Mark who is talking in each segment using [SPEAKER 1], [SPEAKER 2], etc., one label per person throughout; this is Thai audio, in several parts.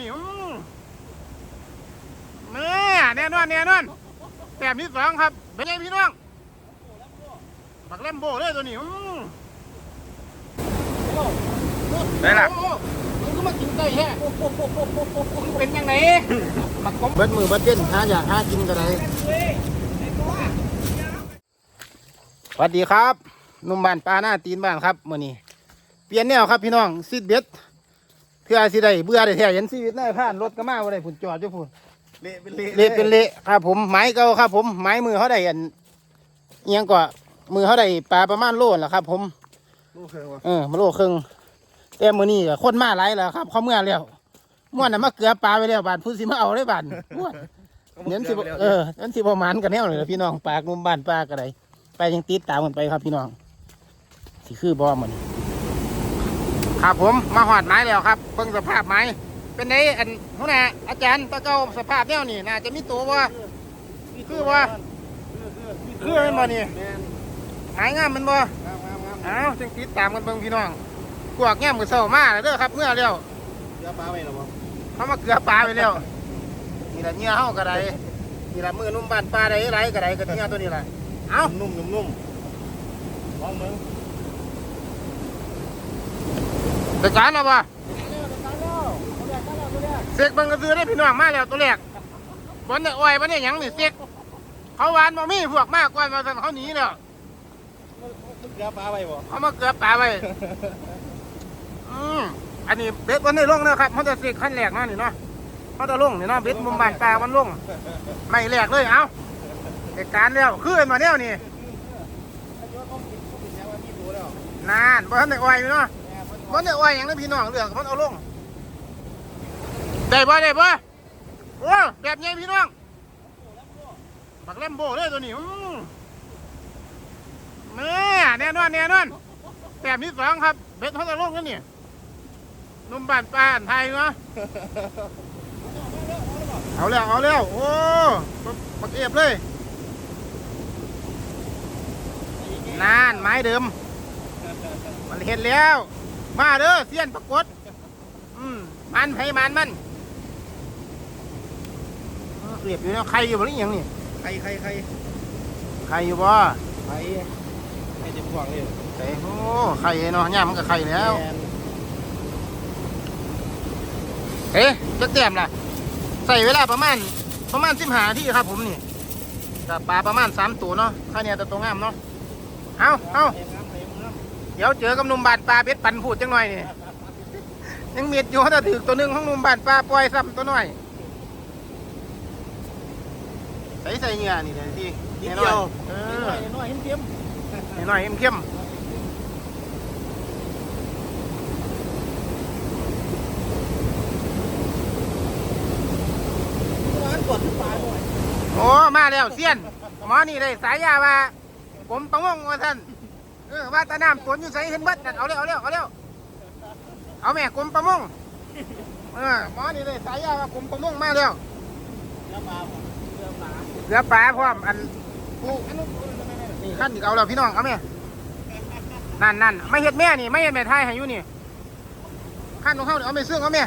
[SPEAKER 1] นี้อื้อแม่แน่นอนแน่นอนแต้มที่สองครับเป็นไงพี่น้องบักแลมโบ้เลยตัวนี้อื้อได้ล่ะ
[SPEAKER 2] มันก็มากินไก่แฮะมันเป็นยังไงมันก็
[SPEAKER 1] เบิดมือเบิดเต้นหาอยากหากินกันไหนสวัสดีครับหนุ่มบ้านปลาหน้าตีนบ้านครับมื่อนี้เปลี่ยนแนวครับพี่น้องซิดเบ็ด เพื่อสิได้เบื่อได้แท้เห็นชีวิตนายผ่านรถก็มาบ่ได้ผุนจอดอยู่พุ่น
[SPEAKER 2] เละเป็นเละ
[SPEAKER 1] เละเป็นเละครับผมไม้เก่าครับผมไม้มือเขาได้อันเอียงกว่ามือเขาได้ปลาประมาณโลนแหละครับ ผม
[SPEAKER 2] ลูกเคยวะ
[SPEAKER 1] เออมาโลครึ่งแต่มือนี้ก็คนมาหลายแล้วครับ เขาเมื่อแล้วม่วนน่ะมาเกลือปลาไปแล้วบาดผู้สิมาเอาได้บาดม่วนเน้นสิบ่เออเน้นสิประมาณกันแนวเลยล่ะพี่น้องปลากนุ่มบ้านปลากระไดไปยังติดตามกันไปครับพี่น้องสิคือบ่มัน ครับผมมาหอดไม้แล้วครับเบิ่งสภาพไม้เป็นไงอันหัวหน้าอาจารย์ตะเกาสภาพแนวนี่น่าจะมีตัวว่าคือว่าคือมันบ่นี่
[SPEAKER 2] แมน
[SPEAKER 1] หายงามมันบ่
[SPEAKER 2] งามงามงาม
[SPEAKER 1] อ้าวจังติดตามกันเบิ่งพี่น้องกวกแง่มมือเศร้ามาแล้วเด้อครับเมื่อแล้ว
[SPEAKER 2] เดี๋ยวปลาไปหรอวะ
[SPEAKER 1] เขามาเกลือปลาไปแล้วนี่ละเงี้ยเฮาก็ได้นี่ละมือนุ่มบ้านปลาได้ไรก็ได้ก็เงี้ยตัวนี้ล่ะเอ้า
[SPEAKER 2] นุ่มนุ่มนุ่มลองมึง
[SPEAKER 1] จัดการแล้วบ่เสกเบิ่งก็ซื้อได้พี่น้องมาแล้วตัวแรกบนเนี่ยอ้อยบ่เนี่ยหยังนี่เสกเขาหวานบ่มีพวกมากกว่ามาซั่นเขาหนีแล้ว
[SPEAKER 2] เดี๋ยวปลาไปบ่
[SPEAKER 1] เขามาเกลือปลาไว้อืมอันนี้เบ็ดวันนี้ลงนะครับเขาจะเสกขั้นแรกเนาะนี่เนาะเขาจะลงนี่เนาะเบ็ดมุมบ้านปลามันลงไม่แรกเลยเอ้าเหตุการณ์แล้วคือมาแล้วนี่
[SPEAKER 2] ถ้าโยนต้องกินต้องกินแล้วว่ามีตัวแล้ว
[SPEAKER 1] นานบ่ทันได้อ้อยอยู่เนาะ
[SPEAKER 2] แม่มัน
[SPEAKER 1] บ่ทันได้อ้อยหยังนะพี่น้องเรื่องมันเอาลงได้บ่ได้บ่โอ้แบบใหญ่พี่น้องบักแลมโบ้เลยตัวนี้อื้อแม่แน่นอนแน่นอนแบบที่สองครับเบ็ดเขาจะลงกันนี่นุ่มบานปลานไทยเนาะเอาแล้วเอาแล้วโอ้บักเอฟเลยนานไม้เดิม มันเห็นแล้ว มาเด้อเสียนปรากฏอืมมันให้มันมันเออเรียบอยู่แล้วใครอยู่บ่หรือยังนี่
[SPEAKER 2] ใครใครใคร
[SPEAKER 1] ใครอยู่บ่
[SPEAKER 2] ใครใครเจ็บห่วงเลย
[SPEAKER 1] ใส่โอ้ใครเนาะย่ามมันก็ใครแล้ว
[SPEAKER 2] แมน
[SPEAKER 1] เอ๊ะจะเตรียมล่ะใส่เวลาประมาณประมาณสิบหาที่ครับผมนี่กับปลาประมาณสามตัวเนาะค่าเนี่ยแต่ตัวงามเนาะเอาเอา
[SPEAKER 2] เอ็มงามเอ็มงาม
[SPEAKER 1] เดี๋ยวเจอกับหนุ่มบานปลาเป็ดปันพูดจังหน่อยนี่ยังเมียดอยู่เขาจะถือตัวหนึ่งของหนุ่มบานปลาปล่อยซ้ำตัวหน่อย ใส่ใส่เหงื่อนี่เลยที่
[SPEAKER 2] นิดเดียว
[SPEAKER 1] เอ
[SPEAKER 2] นิดห
[SPEAKER 1] อ
[SPEAKER 2] น่อยนิดหน่อยเห็นเทียม
[SPEAKER 1] หน่อยๆเข้ม
[SPEAKER 2] ร้านกดปลาหน่อย
[SPEAKER 1] ๆโอ้มาแล้วเสี้ยนหมอนี่เลยสายยาว่าผมประมงว่าท่าน เออว่าแตะน้ำตนอยู่ใส่เห็นเบิดนั่นเอาเร็วเอาเร็วเอาเร็วเอาแม่กรมประมงเออหมอนี่เลยสายยาว่ากรมประมงมาแล้ว
[SPEAKER 2] เดี๋ยวปลาบ่เดี๋ยวปลา
[SPEAKER 1] เหลือปลาพร้อมอันผู้นี่ขั้นอีกเอาแล้วพี่น้องเอาแม่นั่นนั่นไม่เห็ดแม่นี่ไม่เห็ดแม่ไทยให้อยู่นี่ขั้นของเขานี่เอาไม่เสื่องเอาแม่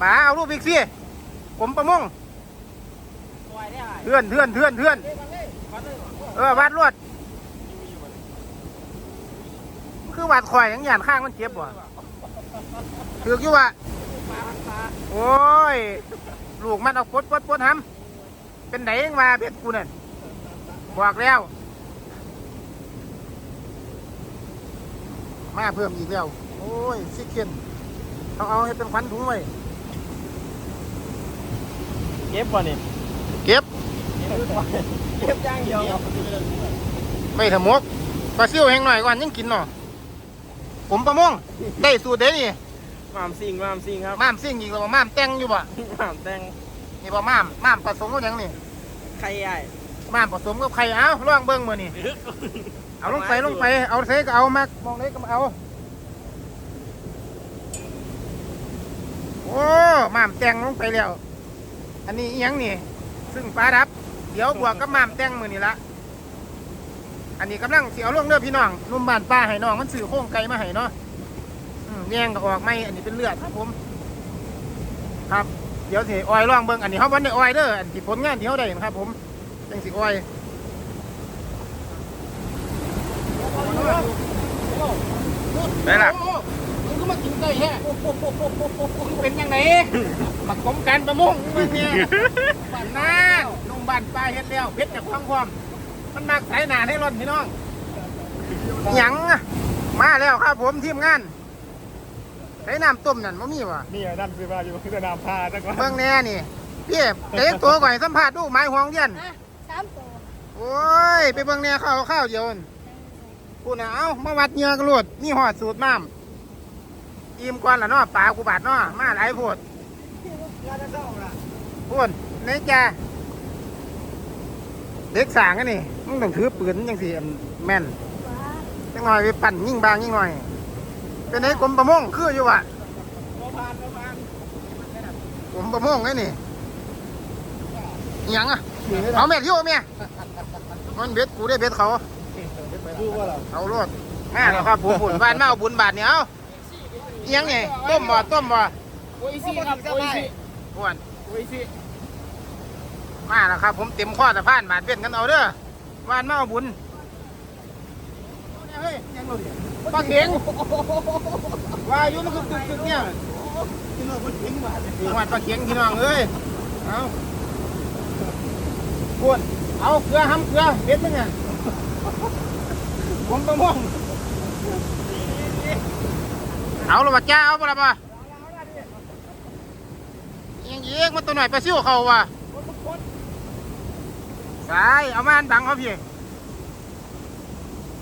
[SPEAKER 1] ป๋าเอาลูกบิ๊กซี่ผมประมง
[SPEAKER 2] ปล่อยได้
[SPEAKER 1] เทือนเทือนเทือนเทือน
[SPEAKER 2] เฮ้ยฟังเลยฟังเลย
[SPEAKER 1] เออวัดรวด คือวัดข่อยยังหยานข้างมันเจ็บบ่ถือกอยู่ว่ะ
[SPEAKER 2] ปลาปลา
[SPEAKER 1] โอ้ย ลูกมันเอาปดปดปดทำเป็นไหนเองมาเพชรกูนั่นบอกแล้ว มาเพิ่มอีกแล้ว โอ้ยซิกเคนเขาเอาให้เป็นควันถุงไว้
[SPEAKER 2] เก็บป่ะนี่
[SPEAKER 1] เก็บ
[SPEAKER 2] เก็บย่างเดียว
[SPEAKER 1] ไม่ถมกปลาซิวแห้งหน่อยก่อนยังกินเนาะ ผมประมงได้สูตรเด้นี่
[SPEAKER 2] มามซิงมามซิงครับ
[SPEAKER 1] ม่ามซิ่งอีกแล้วบ่ม่ามแต่งอยู่บ่
[SPEAKER 2] มามแตง
[SPEAKER 1] นี่บ่ม่ามม่ามผสมกับหยังนี่
[SPEAKER 2] ไข่ใหญ่
[SPEAKER 1] ม่ามผสมกับไข่เอาลองเบิ่งมื้อนี่เอาลงไปลงไปเอาใส่ก็เอามามองได้ก็เอาโอ้ม่ามแต่งลงไปแล้ว อันนี้อิหยังนี่ ซึ่งปลาดับ เดี๋ยวบวกกับม่ามแต่งมื้อนี่ละ อันนี้กำลังสิเอาลงเด้อพี่น้องนุ่มบ้านป้าให้น้องมันซื้อโครงไก่มาให้เนาะอืมแยงก็ออกไม่อันนี้เป็นเลือดครับผม ครับเดี๋ยวสิออยลองเบิ่งอันนี้เขาวันได้ออยเด้ออันที่ผลงานที่เขาได้นะครับ ผมจังสิออย
[SPEAKER 3] ได้ล่ะ
[SPEAKER 2] มึงก็มากินไก่แฮ่มึงเป็นยังไงมากรมการประมงมึงเนี่ยบ้านนานุ่มบ้านปลาเฮ็ดแล้วเพชรจากความความ มันมากสายหนาให้ร่อนพี่น้อง
[SPEAKER 1] หยังอะมาแล้วครับผมทีมงานใช้น้ำต้มนั่นบ่มีวะ
[SPEAKER 3] นี่นั่นคือว่าอยู่ที่สนามพาจังหวะ
[SPEAKER 1] เบิ่งแน่นี่พี่เด็กตัวก่อยสัมภาษณ์ดูไม้ห่วงเรียน
[SPEAKER 4] สามตัว
[SPEAKER 1] โอ้ยไปเบิ่งแน่ข้าวข้าวเดียวนั่นพูดนะเอ้ามาวัดเหงื่อกันโลดนี่หอดสูตรน้ำอิ่มก่อนละเนาะปลากูบาดเนาะมาหลายโพดพูดในจ้า เด็กสางกันนี่มึงต้องถือปืนจังสิแม่น
[SPEAKER 4] ว้า
[SPEAKER 1] จังหน่อยไปปั่นยิ่งบางยิ่งหน่อย เป็นไอ้กรมประมงคืออยู่วะกรมประมงไอ้นี่อิหยังอะเอาแม่ที่โอแม่มันเบ็ดกูได้เบ็ดเขา
[SPEAKER 3] ดูว่าเรา
[SPEAKER 1] เอารถแม่แล้วครับผมบุญบ้านมาเอาบุญบาทเนี่ยเอาอิหยังไงต้มบ่ต้มบ่
[SPEAKER 2] โอ้ยสิครับโอ้ยสิ
[SPEAKER 1] อ้วน
[SPEAKER 2] โอ้ยสิ
[SPEAKER 1] มาแล้วครับ ผมเต็มข้อสะพานบาทเบ็ดกันเอาเด้อบ้านมาเอาบุญเฮ้ยยังบ่เนี่ยปลาเข็งว่าอยู่มันคือตึกๆเนี่ย
[SPEAKER 3] ที่เราคนทิ้งมา
[SPEAKER 1] ถึงวัดปลาเข็งพี่น้องเอ้ยเอาปวนเอาเกลือห้ำเกลือเบ็ดมึงอะผมประมงเอาละบ่จ้าเอาบ่ละบ่ยิงยิงมันตัวหน่อยไปซิ่วเขาว่ะ สายเอามาอันบังเขาพี่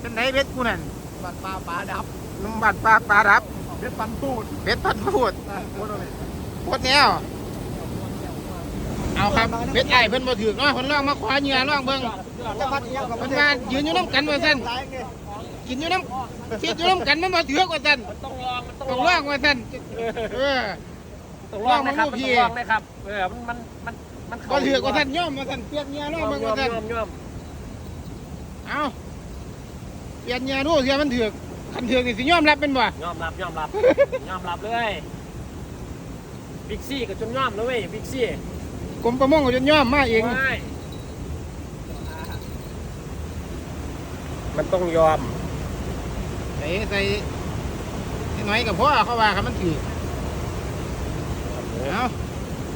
[SPEAKER 1] เป็นไหนเบ็ดกูนั่น
[SPEAKER 3] บัดปลาปลาดับ
[SPEAKER 1] นุ่มบัดปลาปลารับ
[SPEAKER 3] เบ็ดปันตูด
[SPEAKER 1] เบ็ดพันพูด
[SPEAKER 3] โคตรเลย
[SPEAKER 1] โคตรแนวเอาครับเบ็ดไอ้เพิ่นบ่ถือเนาะเพิ่นลองมาขวาเหงื่อลองเบิ่ง
[SPEAKER 3] จะพัดเอียงกับ
[SPEAKER 1] เพิ่นมายืนอยู่น้ำกันว่าซั่น
[SPEAKER 3] ตายไง
[SPEAKER 1] กินอยู่น้ำคิดอยู่น้ำกันมันบ่ถือกว่าซั่น
[SPEAKER 2] ต้องลองมันต้อง
[SPEAKER 1] ต้องลองว่าซั่นเออ
[SPEAKER 2] ต้องลองนะครับมันต้องลองนะครับเออมันมันมัน มัน
[SPEAKER 1] บ่ถือกว่าซั่นย่อมว่าซั่นเปลี่ยนเหงื่อลองเบิ่งว่าซั่น
[SPEAKER 2] ย่อมย่อม
[SPEAKER 1] เอาเปลี่ยนเหงื่อดูเสียมันถือกคันถือกนี่สิยอมรับเป็นบ่
[SPEAKER 2] ยอมรับยอมรับยอมรับเลยบิ๊กซี่กับจนย่อมแล้วเว้ยบิ๊กซี่
[SPEAKER 1] กรมประมงก็จนยอมมาเอง
[SPEAKER 2] ไม่มันต้องยอม
[SPEAKER 1] ใส่ใส่นิดหน่อยก็พอเขาว่าครับมันถือกเอา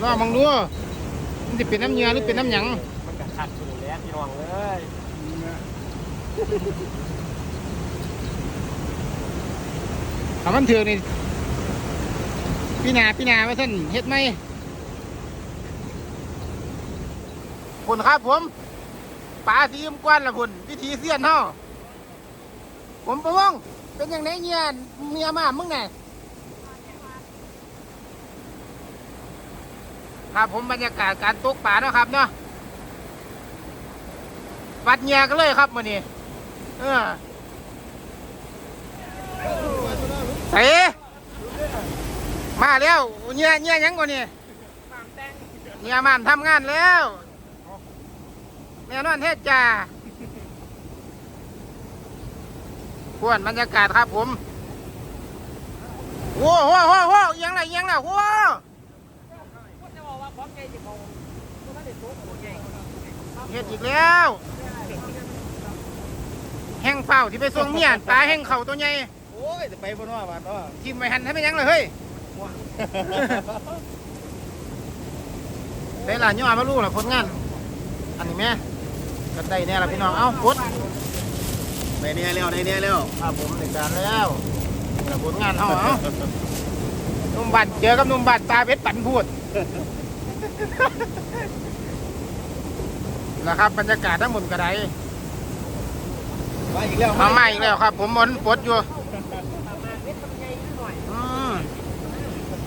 [SPEAKER 1] ลองมองดู มันสิเป็นน้ำเหงื่อหรือเป็นน้ำหยัง
[SPEAKER 2] มันกระขัดสุดแล้วพี่น้องเลย
[SPEAKER 1] ถ้ามันถือกนี่พี่นาพี่นาว่าท่านเฮ็ดไหมคุณครับผมปลาสีมกวนละคุณวิธีเสี้ยนเฮาผมประวงเป็นอย่างไรเงี้ยเมียมามึงไง ครับผมบรรยากาศการตกปลาเนาะครับเนาะวัดเงียกันเลยครับมื้อนี้เออเตะมาแล้วเนี่ยเนี่ยยังก่อนนี่เนี่ยมามทำงานแล้วแน่นอนเทศจ่าพวนบรรยากาศครับผมโว้โหโว้โหเอียังไรยังไรโว้ เฮ็ดอีกแล้ว แห้งเฝ้าที่ไปส่งเมียนปลาแห้งเข่าตัวใหญ่
[SPEAKER 3] โอ้ยจะไปบนว่าบ้านว่า
[SPEAKER 1] ทิมไปหันให้ไปยังเลยเฮ้ยได้หลานย่อมาลูกหรอผลงาน อันนี้แม่กันได้แน่ละพี่น้องเอ้ากด
[SPEAKER 3] ได้เนี่ยเร็วได้เนี่ยเร็ว
[SPEAKER 1] ครับผมในการแล้วแต่ผลงานเอาเอาหนุ่มบัตรเจอกับหนุ่มบัตรตาเพชรปั่นพูด นะครับ บรรยากาศทั้งหมดกระได
[SPEAKER 3] มาอีกแล้ว
[SPEAKER 1] มาใหม่อีกแล้วครับ ผมมนปลดอยู่อืม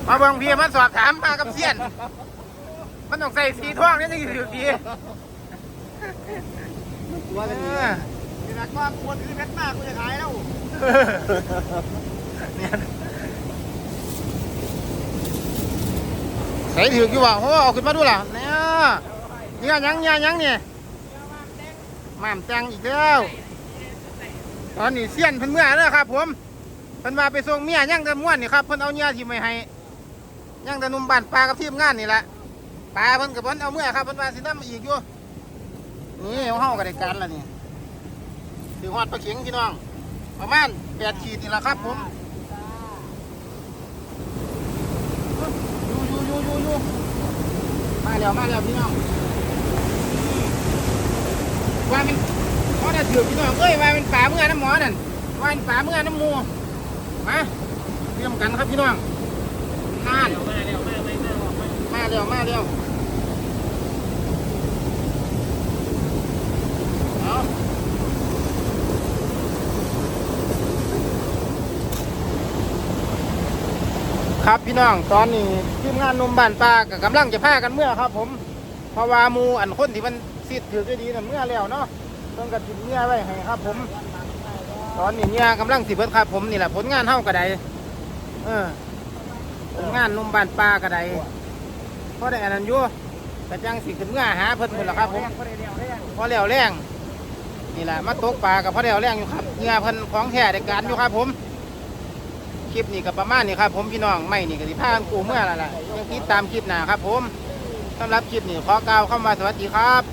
[SPEAKER 1] มาเบิ่งพี่มาสอบถามมากับเสียน มันต้องใส่สีท่องนี่จะถือดี
[SPEAKER 3] ตัว
[SPEAKER 1] เอ
[SPEAKER 3] กัน
[SPEAKER 1] อ
[SPEAKER 3] นี่นะก็ควรคือเพชรมากกูจะขายแล้ว
[SPEAKER 1] เนี่ยใส่ถืออยู่ว่ะโอ้เอาขึ้นมาดูล่ะเนี่ย เนี่ยยังเนี่ยยังเนี่ยหม่ามแตงอีกแล้วตอนนี้เสี้ยนเพิ่นเมื่อแล้วครับผมพิ่นว่าไปส่งเมียย่างแต่ม่วนนี่ครับเพิ่นเอาเมียที่ไม่ให้ย่างแต่นุ่มบ้านปลากับทีมงานนี่แหละปลาเพิ่นกับเพิ่นเอาเมื่อครับเพิ่นว่าสินำมอีกอยู่นี่เอาเฮาก็ได้การแล้วนี่ถือฮอดปลาเข็งพี่น้อง ประมาณ8ขีดนี่แหละครับผมอยู่อยู่อยู่อยู่มาแล้วมาแล้วพี่น้อง ว่ามันพอได้ถือพี่น้องเอ้ยว่ามันป่าเมื่อน้ำหมอนั่นว่ามันป่าเมื่อน้ำหมูมาเตรียมกันครับพี่น้องนานมาแล้วมามาแล้วมาแล้วเอาครับพี่น้องตอนนี้ทีมงานนมบ้านปลากับกำลังจะพากันเมื่อครับ ผมเพราะว่ามูอันคนที่มัน สิทธิ์ถือได้ดีนั่นเมื่อแล้วเนาะต้องกระตินเมื่อไว้ให้ครับ ผม ตอนนี้เนี่ยกำลังสิเบิดครับผมนี่แหละผลงานเท่ากระไดเออผลงานนุ่มบานปลากระไดเพราะได้อันนั้นอยู่กระจังสิขึ้นเมื่อหาเพิ่นหมดแล้วครับผมพอแล้วแรงนี่แหละมาตกปลากับพอแล้วแรงอยู่ครับเงือเพิ่นของแท้ได้การอยู่ครับผมคลิปนี้ก็ประมาณนี้ครับผมพี่น้องไม่นี่ก็สิพากันกูเมื่อแล้วล่ะยังติดตามคลิปหนาครับผมสำหรับคลิปนี้ขอกล่าวคำว่าสวัสดีครับ